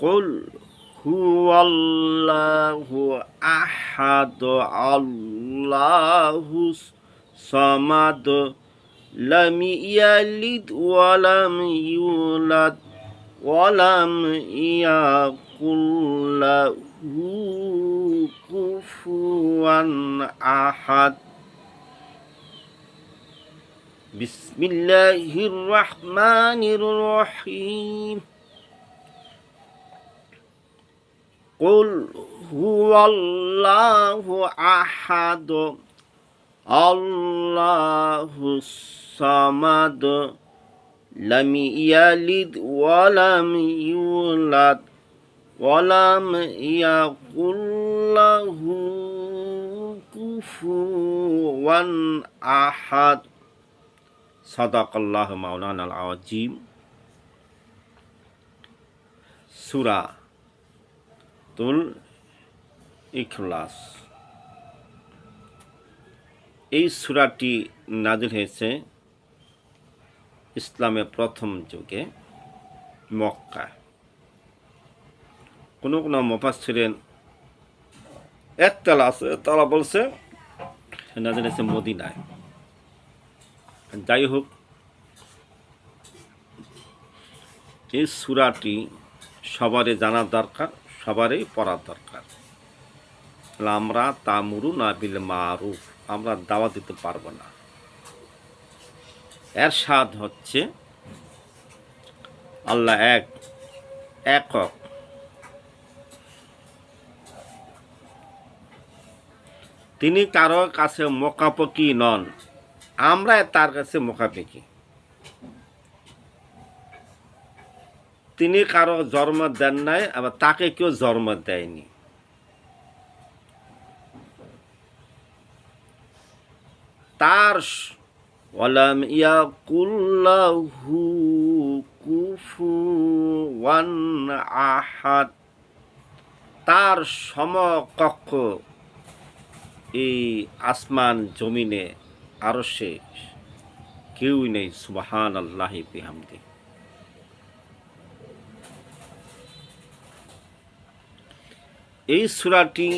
قل هو الله أحد الله الصمد لم يلد ولم يولد ولم يكن له كفوا أحد. بسم الله الرحمن الرحيم. কুল হুয়াল্লাহু আহাদ আল্লাহু সামাদ লাম ইয়ালিদ ওয়া ইউলাদ ওয়া লাম ইয়াকুল লাহু কুফুওয়ান আহাদ সাদাকাল্লাহ মাওলানা আল আজিম সুরা তুল ইখলাস এই সুরাটি নাজিল হয়েছে ইসলামের প্রথম যুগে মক্কা কোনো কোনো মফাসিরেন একতলা আছে, তারা বলছে নাজিল হয়েছে মদিনায়। যাই হোক, এই সুরাটি সবারই জানার দরকার। সবারই পড়ার দরকার। আমরা তামুরু না বিল মারুফ, আমরা দাওয়া দিতে পারব না। এর স্বাদ হচ্ছে আল্লাহ এক, একক। তিনি কারও কাছে মোকাপকি নন আমরা তার কাছে মোকাপেকি তিনি কারও জন্ম দেন নাই, আবার তাকে কেউ জন্ম দেয়নি। তার ওয়ালাম ইয়াকুল্লাহু কুফুয়ান আহাদ। তার সমকক্ষ এই আসমান জমিনে আরও সে কেউই নেই সুবাহান আল্লাহ বিহামদি এই সুরাটি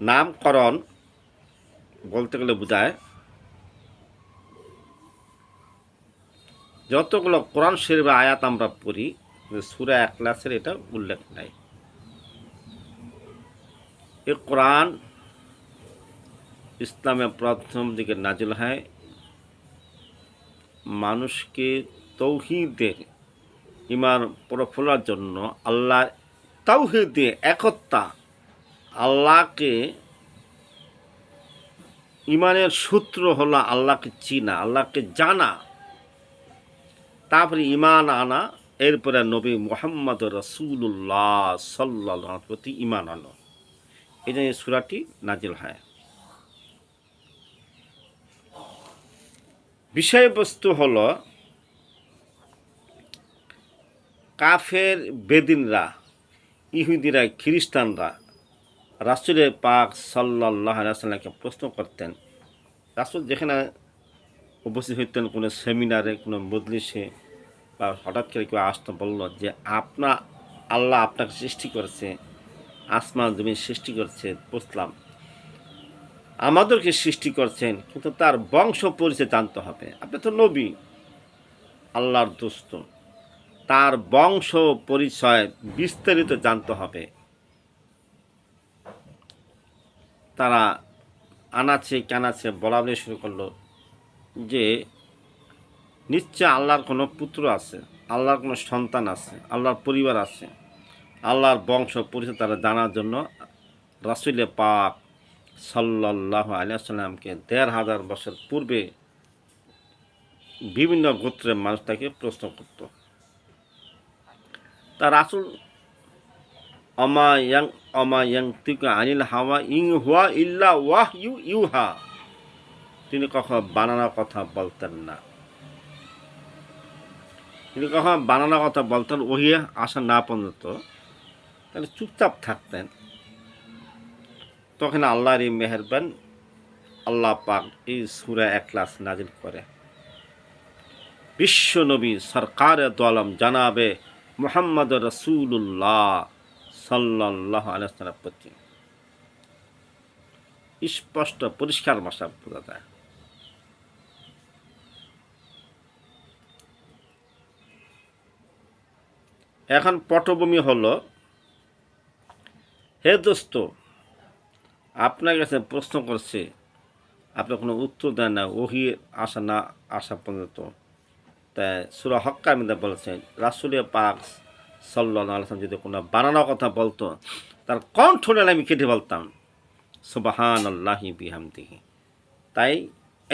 নামকরণ বলতে গেলে বোঝায় যতগুলো কোরআন শরীফের আয়াত আমরা পড়ি সুরা এক ক্লাসের এটা উল্লেখ নাই। এ কোরআন ইসলামের প্রথম দিকে নাজিল হয় মানুষকে তৌহিদের ইমান প্রফুলার জন্য আল্লাহ তাওহিদে একত্তা আল্লাহকে ইমানের সূত্র হলো আল্লাহকে চিনা, আল্লাহকে জানা। তারপরে ইমান আনা, এরপরে নবী মোহাম্মদ রসুল্লাহ সাল্লাহ প্রতি ইমান আনো। এই জন্য সুরাটি নাজিল হয়। বিষয়বস্তু হলো কাফের বেদিনরা, ইহুদিরা, খ্রিস্টানরা রাসুলের পাক সাল্লাহ সাল্লামকে প্রশ্ন করতেন, রাসুল যেখানে উপস্থিত হইতেন, কোনো সেমিনারে, কোনো মজলিসে বা হঠাৎ করে কেউ আসতে বলল যে, আপনা, আল্লাহ আপনাকে সৃষ্টি করেছে, আসমান জমি সৃষ্টি করছে, বুঝলাম। আমাদেরকে সৃষ্টি করছেন, কিন্তু তার বংশ পরিচয় জানতে হবে। আপনি তো নবী, আল্লাহর দোস্ত। তার বংশ পরিচয় বিস্তারিত জানতে হবে। তারা আনাছে কানাছে বলা বলে শুরু করল যে, নিশ্চয় আল্লাহর কোনো পুত্র আছে, আল্লাহর কোনো সন্তান আছে, আল্লাহর পরিবার আছে, আল্লাহর বংশ পরিচয় তারা জানার জন্য রাসুলে পাক সাল্লাহ আলিয়াল্লামকে দেড় হাজার বছর পূর্বে বিভিন্ন গোত্রের মানুষ তাকে প্রশ্ন করত। তা রাসুল অমায়াং অমায়াং তিকে আনিল হাওয়া ইং হুয়া ইল্লা ওয়াহ ইউ ইউহা তিনি কখনো বানানোর কথা বলতেন না তিনি কখনো বানানোর কথা বলতেন ওহি আসা না পর্যন্ত তাহলে চুপচাপ থাকতেন তখন আল্লাহর এই মেহরবান আল্লাহ পাক এই সুরা একলাস নাজিল করে বিশ্ব নবী সরকার দলম জানাবে মোহাম্মদ রসুল্লাহ সাল্লাহ আলাইসালাম প্রতি। স্পষ্ট, পরিষ্কার ভাষা বোঝা যায়। এখন পটভূমি হলো, হে দোস্ত, আপনার কাছে প্রশ্ন করছে, আপনি কোনো উত্তর দেন না, ওহি আসা না আসা পর্যন্ত। তাই সুরা হক্কার মধ্যে বলেছেন রাসুলিয়া পাক আলসালাম যদি কোনো বানানোর কথা বলতো, তার কণ্ঠ আমি কেটে বলতাম সুবাহান আল্লাহি বিহামদিহি। তাই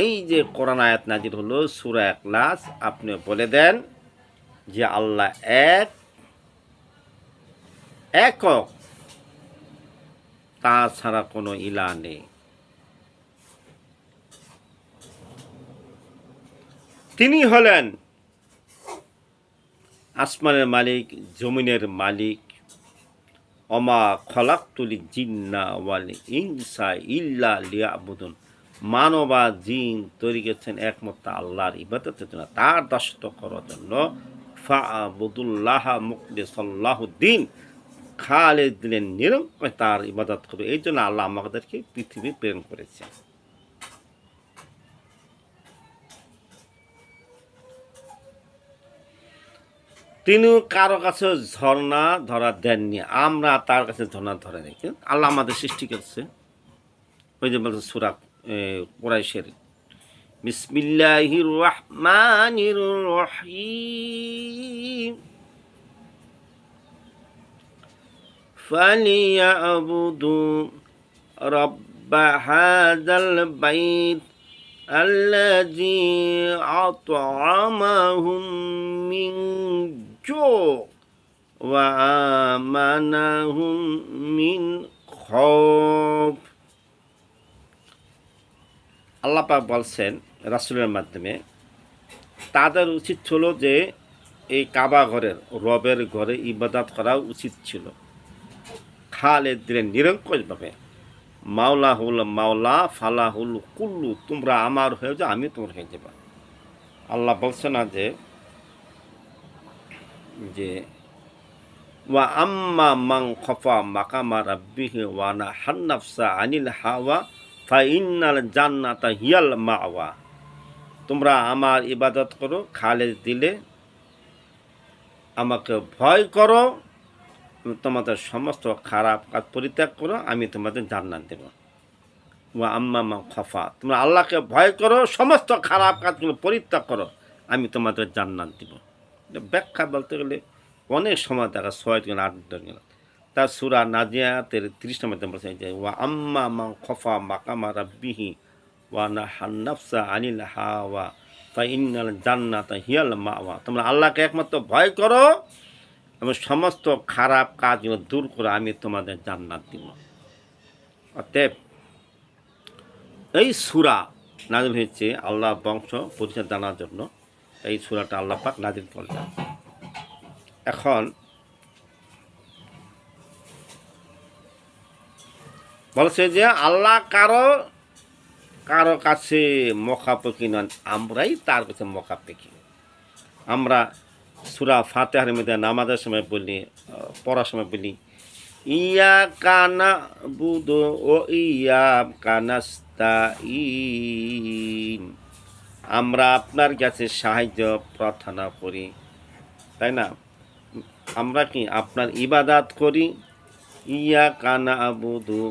এই যে কোরআন আয়াত নাজির হলো, সুরা একলাস আপনি বলে দেন যে আল্লাহ এক, একক তাছাড়া কোনো ইলা নেই। তিনি হলেন আসমানের মালিক, জমিনের মালিক অমা খলাক্তুলি জিন্না ওয়ালি ইনসা ইল্লা লিয়াবুদুন। মানবা জিন তৈরি করেছেন একমাত্র আল্লাহর ইবাদতের জন্য, তার দাসত্ব করার জন্য। ফাবুদুল্লাহ মুকলি সাল্লাহুদ্দিন খালে দিলেন নিরঙ্কয় তার ইবাদত করবে এই জন্য আল্লাহ আমাদেরকে পৃথিবী প্রেরণ করেছে তিনিও কারো কাছে ঝর্ণা ধরা দেননি আমরা তার কাছে ঝর্ণা ধরে নিই কিন্তু আল্লাহ আমাদের সৃষ্টি করছে ওই যে বলছে সুরা কোরাইশের বিসমিল্লাহির রহমানির রহিম فليعبدوا رب هذا البيت الذي أطعمهم من جوع وآمنهم من خوف আল্লাহ পাক বলছেন রাসুলের মাধ্যমে তাদের উচিত ছিল যে এই কাবা ঘরের রবের ঘরে ইবাদত করা উচিত ছিল খালে দিলেন নিরঙ্কুশভাবে মাওলা হুল মাওলা ফালা হুল কুল্লু তোমরা আমার হয়ে যাও আমি তোমার হয়ে যাবা আল্লাহ বলছে না যে যে, ওয়া আম্মা মাং খফা মাকামা রাব্বিহি ওয়ানা হান্নাফসা আনিল হাওয়া ফা ইন্নাল জান্নাতা হিয়াল মাওয়া। তোমরা আমার ইবাদত করো খালে দিলে আমাকে ভয় করো তোমাদের সমস্ত খারাপ কাজ পরিত্যাগ করো, আমি তোমাদের জান্নাত দেব। ও আম্মা মা খফা, তোমরা আল্লাহকে ভয় করো, সমস্ত খারাপ কাজগুলো পরিত্যাগ করো, আমি তোমাদের জান্নাত দেব। ব্যাখ্যা বলতে গেলে অনেক সময় দেখা ছয় দিন আট দিন তার সুরা নাজিয়াতের তিরিশ নম্বর বলছে যে ওয়া আম্মা মা খফা মাকামা রাব্বিহি ওয়া না হান্নাফসা আনিল হাওয়া ফা ইন্নাল জান্নাত হিয়াল মাওয়া। তোমরা আল্লাহকে একমাত্র ভয় করো, এবং সমস্ত খারাপ কাজগুলো দূর করে আমি তোমাদের জান্নাত দিব। অতএব এই সুরা নাজিল হয়েছে আল্লাহ বংশ পরিচয় জানার জন্য। এই সুরাটা আল্লাহ পাক নাজিল করলেন। এখন বলছে যে আল্লাহ কারও কারও কাছে মখাপেক্ষি নন, আমরাই তার কাছে মখাপেক্ষি আমরা সুরা ফাতেহার মধ্যে নামাজের সময় বলি, পড়ার সময় বলি ইয়া কানা বুদ ও ইয়া কানাস্তা আমরা আপনার কাছে সাহায্য, প্রার্থনা করি। তাই না? আমরা কি আপনার ইবাদাত করি? ইয়া কানা আবুদু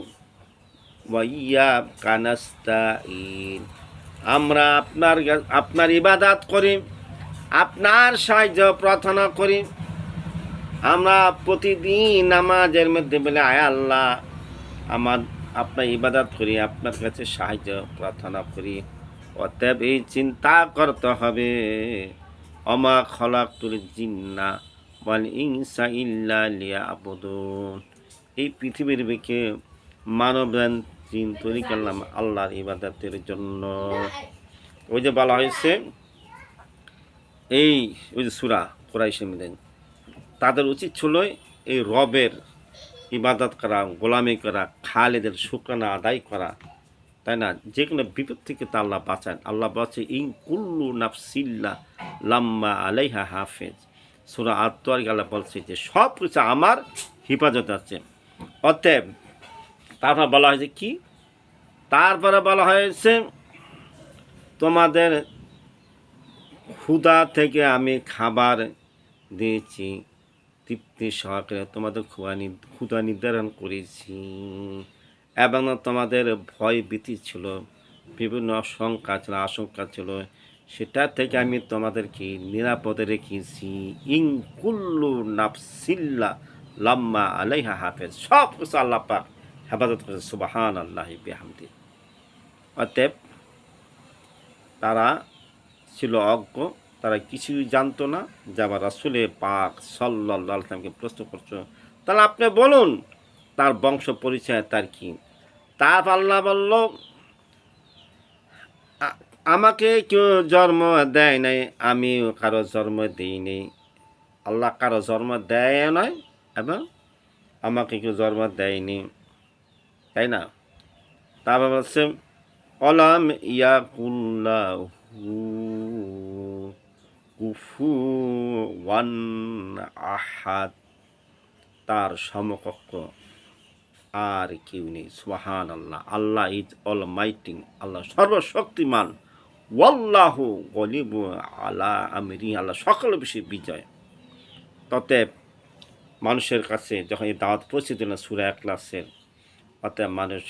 ওয়া ইয়া কানাস্তা আমরা আপনার আপনার ইবাদাত করি, আপনার সাহায্য, প্রার্থনা করি। আমরা প্রতিদিন নামাজের মধ্যে বলে, আয় আল্লাহ, আমার আপনার ইবাদত করি, আপনার কাছে সাহায্য, প্রার্থনা করি। অতএব এই চিন্তা করতে হবে। অমা খলাক তুল জিন্না ওয়াল ইংসা ইল্লা লিয়া লিয়াবুদুন। এই পৃথিবীর বুকে মানব জিন তৈরি করলাম আল্লাহর ইবাদতের জন্য। ওই যে বলা হয়েছে, এই ওই যে সুরা কোরাইশে মিলেন তাদের উচিত ছিল এই রবের ইবাদত করা, গোলামি করা, খালেদের শুক্রানা আদায় করা তাই না যে কোনো বিপদ থেকে তা আল্লাহ বাঁচান আল্লাহ বলছে ইং কুল্লু নাফসিল্লা লাম্মা আলাইহা হাফেজ সুরা আত্মার আল্লাহ বলছে যে সব কিছু আমার হেফাজত আছে অতএব তারপর বলা হয়েছে কি তারপরে বলা হয়েছে তোমাদের ক্ষুদা থেকে আমি খাবার দিয়েছি তৃপ্তি সহকারে তোমাদের ক্ষুয়া নি- ক্ষুদা নির্ধারণ করেছি এবং তোমাদের ভয় ভীতি ছিল, বিভিন্ন শঙ্কা ছিল, আশঙ্কা ছিল। সেটা থেকে আমি তোমাদেরকে নিরাপদে রেখেছি। ইং কুল্লু নাফসিল্লা লাম্মা আলাইহা হাফেজ। সব কিছু আল্লাহ পাক হেফাজত করেছে সুবাহান আল্লাহ বেহামদি। অতএব তারা ছিল অজ্ঞ, তারা কিছুই জানতো না। যে আবার রাসুলে পাক সাল্লাহ আলসালামকে প্রশ্ন করছ। তাহলে আপনি বলুন, তার বংশ পরিচয় তার কি? তার আল্লাহ বলল আমাকে কেউ জন্ম দেয় নাই, আমিও কারও জন্ম দিই দিইনি আল্লাহ কারও জন্ম দেয় নয় এবং আমাকে কেউ জন্ম দেয়নি তাই না? তারপর বলছে, অলাম ইয়াকুল্লাহু কুফু ওয়ান আহাদ। তার সমকক্ষ আর কেউ নেই সোহান আল্লাহ আল্লাহ ইজ অল মাইটিং আল্লাহ সর্বশক্তিমান। ওয়াল্লাহু গলিব আলা আমিরি আল্লাহ সকল বিষয়ে বিজয়। ততএব মানুষের কাছে যখন এই দাওয়াত পৌঁছে দিল সুরা ক্লাসের অতএব মানুষ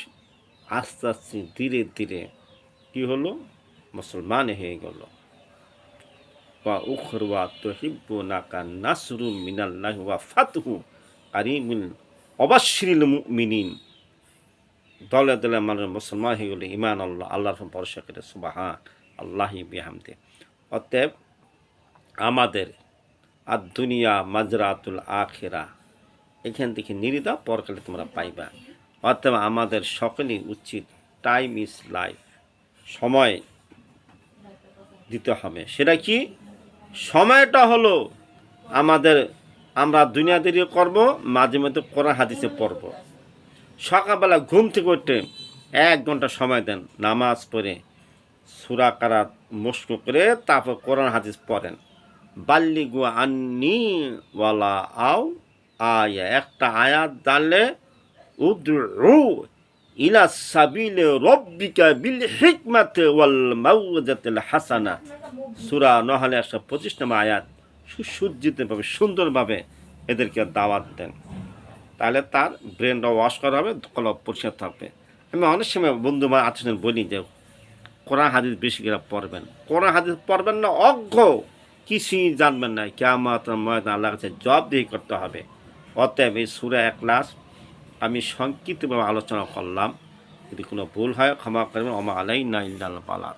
আস্তে আস্তে ধীরে ধীরে কী হলো? মুসলমান হয়ে গেল। ওয়া উখরওয়া তহিব্বু নাকা নাসরু মিনাল্লাহ, ওয়া ফাতহু কারিমুল অবাশ্রিল মুমিনিন। দলে দলে মানুষ মুসলমান হয়ে গেলে ইমান আল্লাহ আল্লাহর ভরসা করে সুবাহা আল্লাহি বিহামদে। অতএব আমাদের আর দুনিয়া, মাজরাতুল আখেরা, এখান থেকে নিরিদা পরকালে তোমরা পাইবা। অতএব আমাদের সকলেই উচিত টাইম ইজ লাইফ সময় দিতে হবে। সেটা কি? সময়টা হলো আমাদের আমরা দুনিয়াদারি করব, মাঝে মধ্যে কোরআন হাদিসে পড়ব। সকালবেলা ঘুম থেকে উঠে এক ঘণ্টা সময় দেন, নামাজ পড়ে, সুরা কারাত মুস্ক করে তারপর কোরআন হাদিস পড়েন। বাল্লি গু আন্নি ওয়ালা আও আয়া, একটা আয়াত জানলে, উদ্রু ইলা সাবিলে রব্বিকা বিল হিকমাতে ওয়াল মাউজাতিল হাসানা। সূরা নহলে একশো পঁচিশ নম্বর আয়াত। সুসজ্জিতভাবে, সুন্দরভাবে এদেরকে দাওয়াত দেন। তাহলে তার ব্রেনটা ওয়াশ করা হবে কলব পরিষ্কার থাকবে। আমি অনেক সময় বন্ধু বা আত্মীয় বলি যে, কোরআন হাদিস বেশি করে পড়বেন। কোরআন হাদিস পড়বেন না, অজ্ঞ। কিছুই জানবেন না। কেমন ময়দান আল্লাহ কাছে জব দিয়ে করতে হবে। অতএব এই সুরা এক ক্লাস আমি সংক্ষিপ্তভাবে আলোচনা করলাম। যদি কোনো ভুল হয় ক্ষমা করবেন। অমা আলাই না ইল্লাল পালা